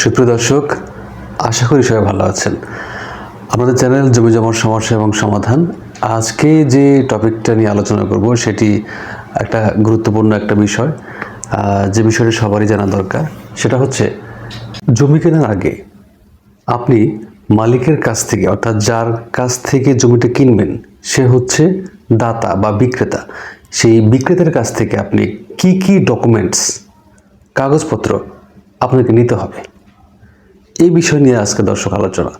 সুপ্রিয় দর্শক, আশা করি সবাই ভালো আছেন। আমাদের চ্যানেল জমি জমার সমস্যা এবং সমাধান, আজকে যে টপিকটা নিয়ে আলোচনা করব সেটি একটা গুরুত্বপূর্ণ একটা বিষয়। যে বিষয়টি সবারই জানা দরকার, সেটা হচ্ছে জমি কেনার আগে আপনি মালিকের কাছ থেকে, অর্থাৎ যার কাছ থেকে জমিটা কিনবেন, সে হচ্ছে দাতা বা বিক্রেতা। সেই বিক্রেতার কাছ থেকে আপনি কি কি ডকুমেন্টস কাগজপত্র আপনাকে নিতে হবে? এই বিষয় নিয়ে আজকে দর্শক আলোচনা।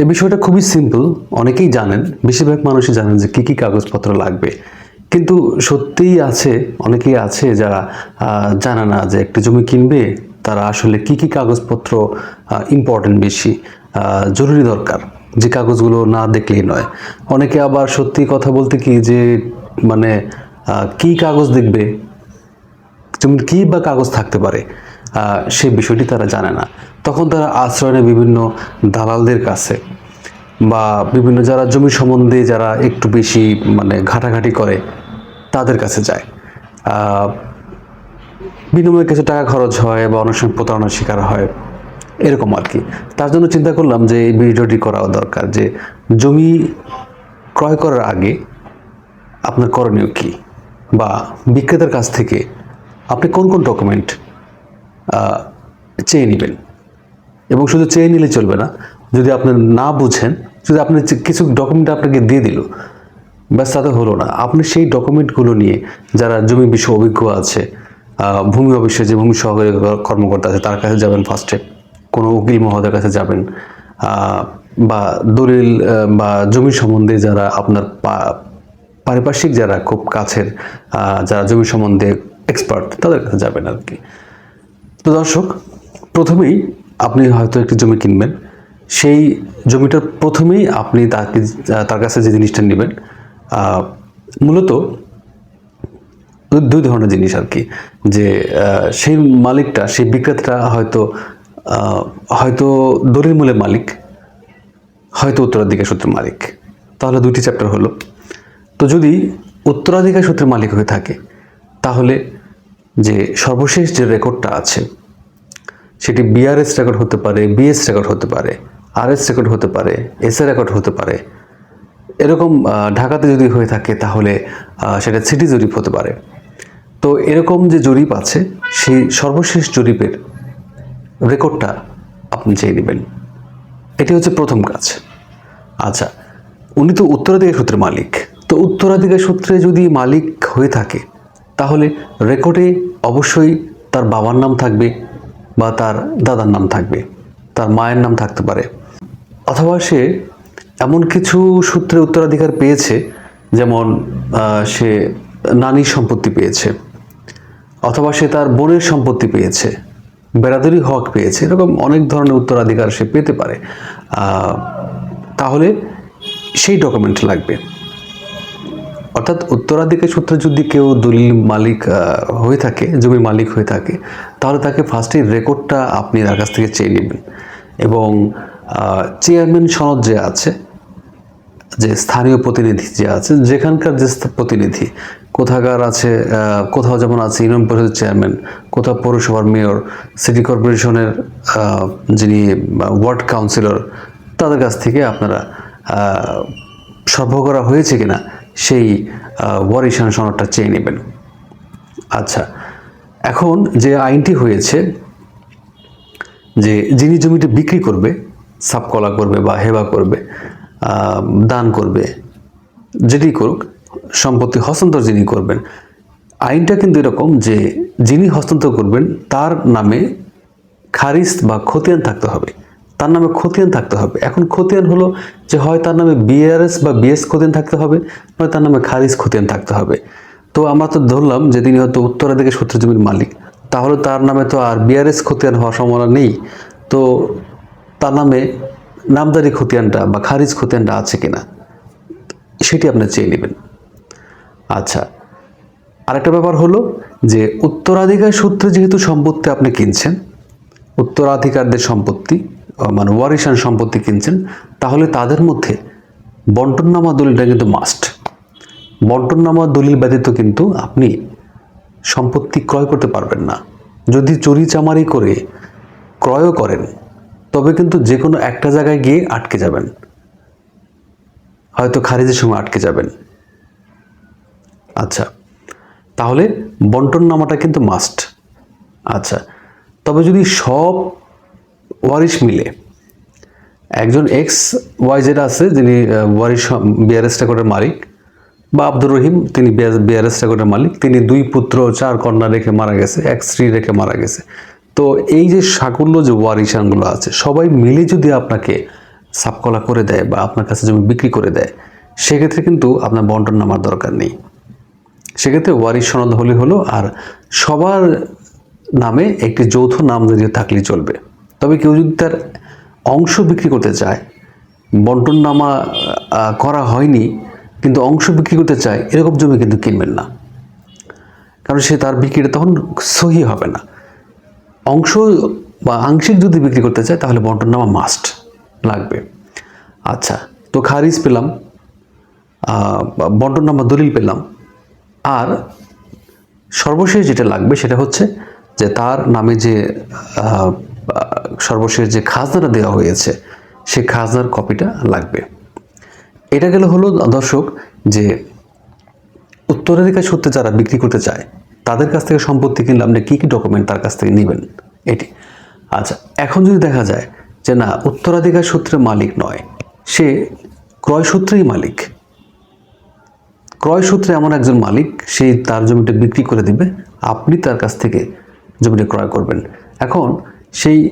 এই বিষয়টা খুবই সিম্পল অনেকেই জানেন, বেশিরভাগ মানুষই জানেন যে কী কী কাগজপত্র লাগবে। কিন্তু সত্যিই আছে, অনেকেই আছে যারা জানে না যে একটি জমি কিনবে, তারা আসলে কি কি কাগজপত্র ইম্পর্টেন্ট বেশি জরুরি দরকার। যে কাগজগুলো না দেখলেই নয়। অনেকে আবার সত্যি কথা বলতে কি যে মানে কি কাগজ দেখবে? যেমন কী বা কাগজ থাকতে পারে? সেই বিষয়টি তারা জানে না। তখন তারা আশ্রয় নেয় বিভিন্ন দালালদের কাছে বা বিভিন্ন যারা জমি সম্বন্ধে যারা একটু বেশি মানে ঘাটাঘাটি করে তাদের কাছে যায়। বিনিময়ে কিছু টাকা খরচ হয় বা অনেক সময় প্রতারণার শিকার হয়, এরকম আর কি। তার জন্য চিন্তা করলাম যে এই ভিডিওটি করা দরকার যে জমি ক্রয় করার আগে আপনার করণীয় কী? বা বিক্রেতার কাছ থেকে আপনি কোন কোন ডকুমেন্ট চেয়ে নেবেন। এবং শুধু চেয়ে নিলে চলবে না, যদি আপনি না বুঝেন, যদি আপনি কিছু ডকুমেন্ট আপনাকে দিয়ে দিল, ব্যাস তাতে হলো না। আপনি সেই ডকুমেন্টগুলো নিয়ে যারা জমি বিষয়ে অভিজ্ঞ আছে ভূমি অফিসে যে ভূমি সহকারী কর্মকর্তা আছে, তার কাছে যাবেন ফার্স্টে কোনো উকিল মহোদয়ের কাছে যাবেন বা দলিল বা জমি সম্বন্ধে যারা আপনার পারিপার্শ্বিক যারা খুব কাছের যারা জমি সম্বন্ধে এক্সপার্ট তাদের কাছে যাবেন আর কি। তো দর্শক, প্রথমেই আপনি হয়তো একটি জমি কিনবেন। সেই জমিটার প্রথমেই আপনি তাকে, তার কাছে যে জিনিসটা নেবেন মূলত দুই ধরনের জিনিস আর কি। যে সেই মালিকটা, সেই বিক্রেতাটা হয়তো হয়তো দলিল মূলের মালিক, হয়তো উত্তরাধিকার সূত্রের মালিক। তাহলে দুটি চ্যাপ্টার হলো। তো যদি উত্তরাধিকার সূত্রের মালিক হয়ে থাকে, তাহলে যে সর্বশেষ যে রেকর্ডটা আছে সেটি বিআরএস রেকর্ড হতে পারে বিএস রেকর্ড হতে পারে আরএস রেকর্ড হতে পারে এসএ রেকর্ড হতে পারে। এরকম ঢাকাতে যদি হয়ে থাকে তাহলে সেটা সিটি জরিপ হতে পারে। তো এরকম যে জরিপ আছে, সেই সর্বশেষ জরিপের রেকর্ডটা আপনি চেয়ে নেবেন। এটি হচ্ছে প্রথম কাজ। আচ্ছা উনি তো উত্তরাধিকার সূত্রের মালিক। তো উত্তরাধিকার সূত্রে যদি মালিক হয়ে থাকে, তাহলে রেকর্ডে অবশ্যই তার বাবার নাম থাকবে বা তার দাদার নাম থাকবে, তার মায়ের নাম থাকতে পারে। অথবা সে এমন কিছু সূত্রে উত্তরাধিকার পেয়েছে, যেমন সে নানির সম্পত্তি পেয়েছে, অথবা সে তার বোনের সম্পত্তি পেয়েছে বেরাদরি হক পেয়েছে, এরকম অনেক ধরনের উত্তরাধিকার সে পেতে পারে। তাহলে সেই ডকুমেন্ট লাগবে। অর্থাৎ উত্তরাধিকার সূত্রে যদি কেউ দলিল মালিক হয়ে থাকে, জমির মালিক হয়ে থাকে, তাহলে তাকে ফার্স্টে রেকর্ডটা আপনি তার কাছ থেকে চেয়ে নেবেন। এবং চেয়ারম্যান সনদ যে আছে, যে স্থানীয় প্রতিনিধি যে আছে যেখানকার যে প্রতিনিধি, কোথাকার আছে কোথাও যেমন আছে, ইউনিয়ন পরিষদের চেয়ারম্যান কোথাও পৌরসভার মেয়র সিটি কর্পোরেশনের যিনি ওয়ার্ড কাউন্সিলর তাদের কাছ থেকে আপনারা সরবরাহ করা হয়েছে কিনা সেই ওয়ারিশান সনদটা চেয়ে নেবেন। আচ্ছা এখন যে আইনটি হয়েছে, যে যিনি জমিটা বিক্রি করবে সাবকলা করবে বা হেবা করবে দান করবে, যেটি করুক, সম্পত্তি হস্তান্তর যিনি করবেন, আইনটা কিন্তু এরকম যে যিনি হস্তান্তর করবেন, তার নামে খারিজ বা খতিয়ান থাকতে হবে। তার নামে খতিয়ান থাকতে হবে। এখন খতিয়ান হলো যে হয় তার নামে বিআরএস বা বিএস খতিয়ান থাকতে হবে, নয় তার নামে খারিজ খতিয়ান থাকতে হবে। তো আমরা তো ধরলাম যে তিনি হয়তো উত্তরাধিকার সূত্রে জমির মালিক। তাহলে তার নামে তো আর বিআরএস খতিয়ান হওয়ার সম্ভাবনা নেই। তো তার নামে নামদারি খতিয়ানটা বা খারিজ খতিয়ানটা আছে কিনা, সেটি আপনি চেয়ে নেবেন। আচ্ছা আরেকটা ব্যাপার হলো যে উত্তরাধিকার সূত্রে যেহেতু সম্পত্তি আপনি কিনছেন, উত্তরাধিকারদের সম্পত্তি মানে ওয়ারিশান সম্পত্তি কিনছেন, তাহলে তাদের মধ্যে বন্টননামা দলিলটা কিন্তু মাস্ট বন্টননামা দলিল ব্যতীত কিন্তু আপনি সম্পত্তি ক্রয় করতে পারবেন না। যদি চুরি চামারি করে ক্রয়ও করেন, তবে কিন্তু যে কোনো একটা জায়গায় গিয়ে আটকে যাবেন। হয়তো খারিজের সময় আটকে যাবেন। আচ্ছা তাহলে বন্টন নামাটা কিন্তু মাস্ট আচ্ছা তবে যদি সব ওয়ারিশ মিলে। একজন এক্স ওয়াই যেটা আছে, যিনি ওয়ারিশ বিআরএস রেকর্ডের মালিক, বা আব্দুর রহিম, তিনি বিআরএস রেকর্ডের মালিক। তিনি দুই পুত্র, চার কন্যা রেখে মারা গেছে, এক স্ত্রী রেখে মারা গেছে। তো এই যে সাকুল্য যে ওয়ারিশানগুলো আছে, সবাই মিলে যদি আপনাকে সাপকলা করে দেয় বা আপনার কাছে জমি বিক্রি করে দেয়, সেক্ষেত্রে কিন্তু আপনার বন্টন নামার দরকার নেই। সেক্ষেত্রে ওয়ারিশ সনদ হলে হলো, আর সবার নামে একটি যৌথ নাম যদি থাকলেই চলবে। তবে কেউ যদি তার অংশ বিক্রি করতে চায় বন্টন নামা করা হয়নি, কিন্তু অংশ বিক্রি করতে চায়, এরকম জমি কিন্তু কিনবেন না। কারণ সে তার বিক্রিটা তখন সহি হবে না। অংশ বা আংশিক যদি বিক্রি করতে চায়, তাহলে বন্টন নামা মাস্ট লাগবে। আচ্ছা তো খারিজ পেলাম বন্টন নামা দলিল পেলাম। আর সর্বশেষ যেটা লাগবে সেটা হচ্ছে যে তার নামে যে সর্বশেষ যে খাজনাটা দেওয়া হয়েছে, সেই খাজনার কপিটা লাগবে। এটা গেলে হলো দর্শক যে উত্তরাধিকার সূত্রে যারা বিক্রি করতে চায়, তাদের কাছ থেকে সম্পত্তি কিনলে আপনি কী কী ডকুমেন্ট তার কাছ থেকে নেবেন? এটি। আচ্ছা এখন যদি দেখা যায় যে না, উত্তরাধিকার সূত্রে মালিক নয়, সে ক্রয় সূত্রেই মালিক। ক্রয় সূত্রে এমন একজন মালিক সেই তার জমিটা বিক্রি করে দিবে, আপনি তার কাছ থেকে জমিটা ক্রয় করবেন। এখন সেই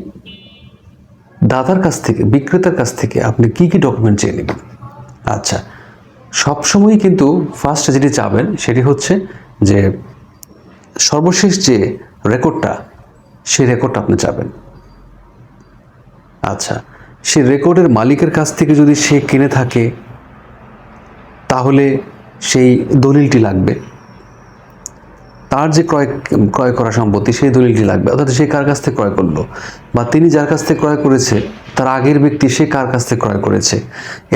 দাতার কাছ থেকে, বিক্রেতার কাছ থেকে আপনি কি কি ডকুমেন্ট চেয়ে নেবেন? আচ্ছা সবসময়ই কিন্তু ফার্স্ট যেটি চাবেন সেটি হচ্ছে যে সর্বশেষ যে রেকর্ডটা, সেই রেকর্ডটা আপনি চাবেন। আচ্ছা সেই রেকর্ডের মালিকের কাছ থেকে যদি সে কিনে থাকে, তাহলে সেই দলিলটি লাগবে। তার যে ক্রয় ক্রয় করা সম্পত্তি সেই দলিলটি লাগবে। অর্থাৎ সে কার কাছ থেকে ক্রয় করল? বা তিনি যার কাছ থেকে ক্রয় করেছে, তার আগের ব্যক্তি সে কার কাছ থেকে ক্রয় করেছে?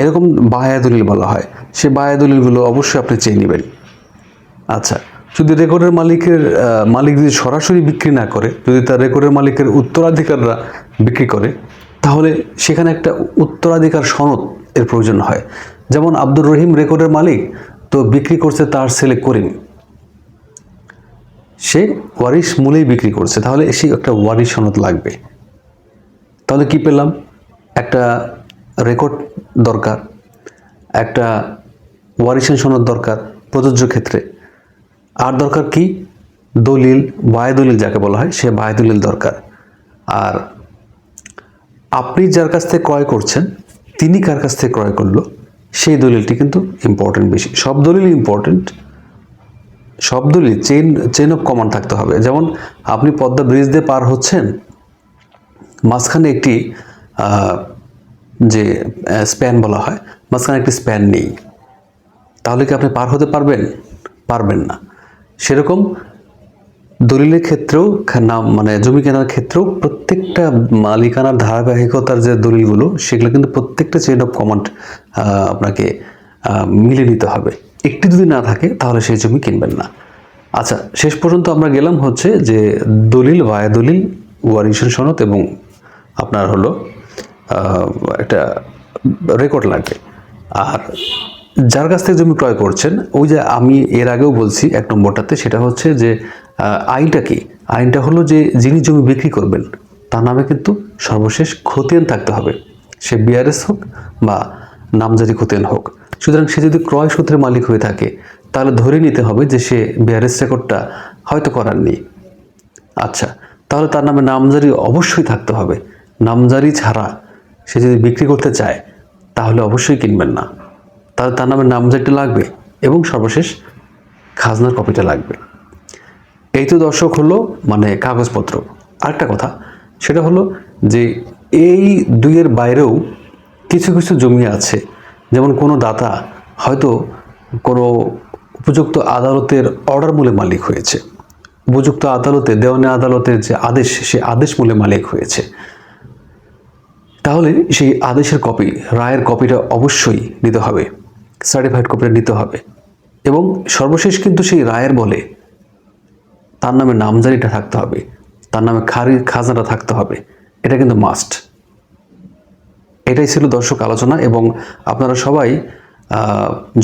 এরকম বায়া দলিল বলা হয়। সে বায়া দলিলগুলো অবশ্যই আপনি চেয়ে নেবেন। আচ্ছা যদি রেকর্ডের মালিকের মালিক যদি সরাসরি বিক্রি না করে, যদি তার রেকর্ডের মালিকের উত্তরাধিকাররা বিক্রি করে, তাহলে সেখানে একটা উত্তরাধিকার সনদ এর প্রয়োজন হয়। যেমন আব্দুর রহিম রেকর্ডের মালিক, তো বিক্রি করছে তার ছেলে করিম। সে ওয়ারিশ মূলেই বিক্রি করছে। তাহলে সে একটা ওয়ারিশ সনদ লাগবে। তাহলে কি পেলাম? একটা রেকর্ড দরকার, একটা ওয়ারিশান সনদ দরকার প্রযোজ্য ক্ষেত্রে। আর দরকার কি? দলিল বায় দলিল যাকে বলা হয়, সে বায় দলিল দরকার। আর আপনি যার কাছ থেকে ক্রয় করছেন, তিনি কার কাছ থেকে ক্রয় করল, সেই দলিলটি কিন্তু ইম্পর্টেন্ট বেশি। সব দলিল ইম্পর্টেন্ট সব দলিল চেইন চেইন অফ কমান্ড থাকতে হবে। যেমন, আপনি পদ্মা ব্রিজ দিয়ে পার হচ্ছেন, মাঝখানে একটি যে স্প্যান বলা হয়, মাঝখানে একটি স্প্যান নেই। তাহলে কি আপনি পার হতে পারবেন? পারবেন না। সেরকম দলিলের ক্ষেত্রেও, নাম মানে জমি কেনার ক্ষেত্রেও প্রত্যেকটা মালিকানার ধারাবাহিকতার যে দলিলগুলো, সেগুলো কিন্তু প্রত্যেকটা চেইন অফ কমান্ড আপনাকে মিলে নিতে হবে। একটি যদি না থাকে, তাহলে সেই জমি কিনবেন না। আচ্ছা শেষ পর্যন্ত আমরা গেলাম হচ্ছে যে দলিল, বায়া দলিল, ওয়ারিশন সনদ এবং আপনার হলো একটা রেকর্ড লাগবে আর যার কাছ থেকে জমি ক্রয় করছেন, ওই যে আমি এর আগেও বলছি এক নম্বরটাতে, সেটা হচ্ছে যে আইনটা কি? আইনটা হলো যে যিনি জমি বিক্রি করবেন, তার নামে কিন্তু সর্বশেষ খতিয়ান থাকতে হবে। সে বিআরএস হোক বা নামজারি খতিয়ান হোক। সুতরাং সে যদি ক্রয় সূত্রে মালিক হয়ে থাকে, তাহলে ধরে নিতে হবে যে সে বিআরএস রেকর্ডটা হয়তো করার নেই আচ্ছা তাহলে তার নামে নামজারি অবশ্যই থাকতে হবে। নামজারি ছাড়া সে যদি বিক্রি করতে চায়, তাহলে অবশ্যই কিনবেন না। তাহলে তার নামে নামজারিটা লাগবে এবং সর্বশেষ খাজনার কপিটা লাগবে। এই তো দর্শক হলো মানে কাগজপত্র। আরেকটা কথা, সেটা হলো যে এই দুইয়ের বাইরেও কিছু কিছু জমি আছে যেমন কোনো দাতা হয়তো কোনো উপযুক্ত আদালতের অর্ডার মূলে মালিক হয়েছে। উপযুক্ত আদালতে, দেওয়ানি আদালতের যে আদেশ, সে আদেশ মূলে মালিক হয়েছে। তাহলে সেই আদেশের কপি, রায়ের কপিটা অবশ্যই নিতে হবে সার্টিফাইড কপিটা নিতে হবে। এবং সর্বশেষ কিন্তু সেই রায়ের বলে তার নামে নামজারিটা থাকতে হবে, তার নামে খারি খাজনাটা থাকতে হবে, এটা কিন্তু মাস্ট এটাই ছিল দর্শক আলোচনা এবং আপনারা সবাই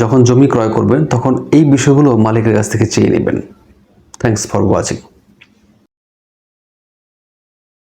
যখন জমি ক্রয় করবেন, তখন এই বিষয়গুলো মালিকের কাছ থেকে চেয়ে নেবেন। Thanks for watching